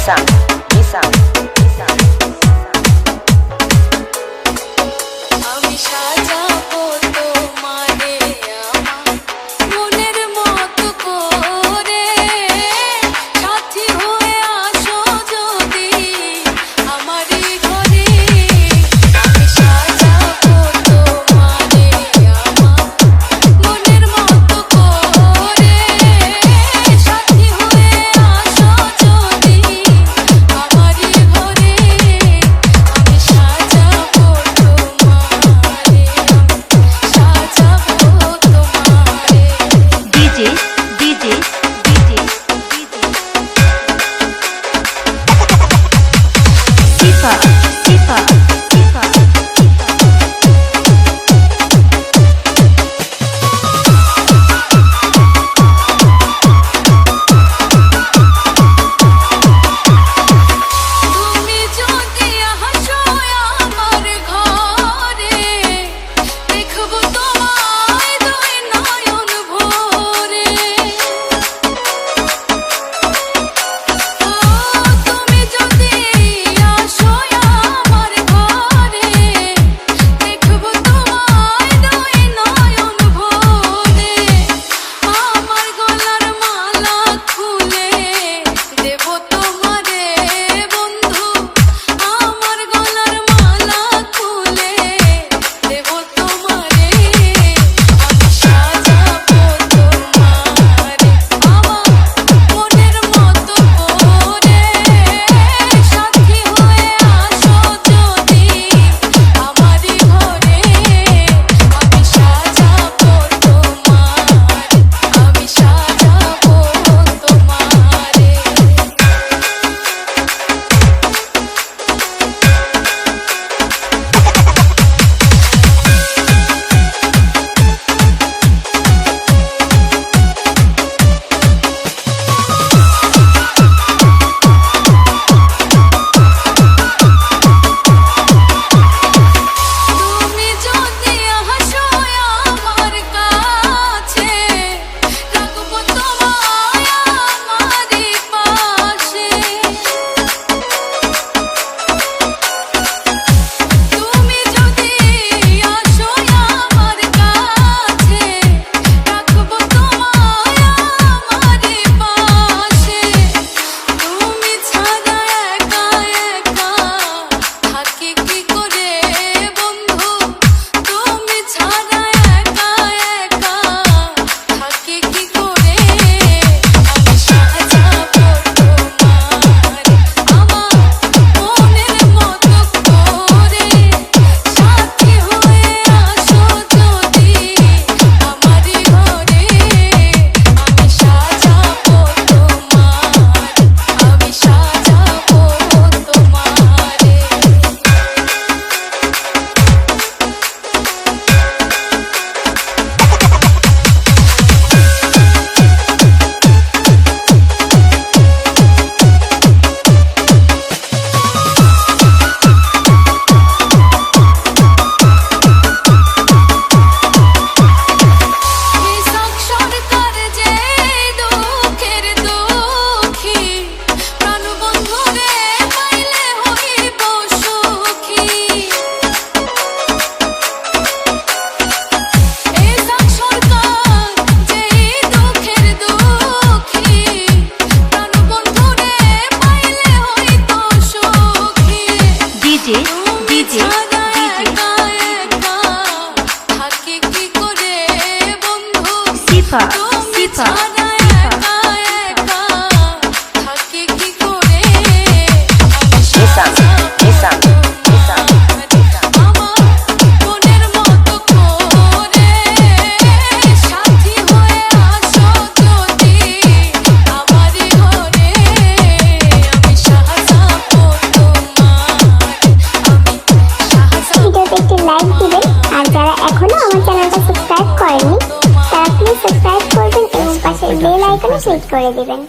sound, this sound. সিফা সিফা আর যারা এখনও আমার চ্যানেলটা সাবস্ক্রাইব করেনি প্লিজ সাবস্ক্রাইব করবেন এবং পাশের বেল আইকনে ক্লিক করে দিবেন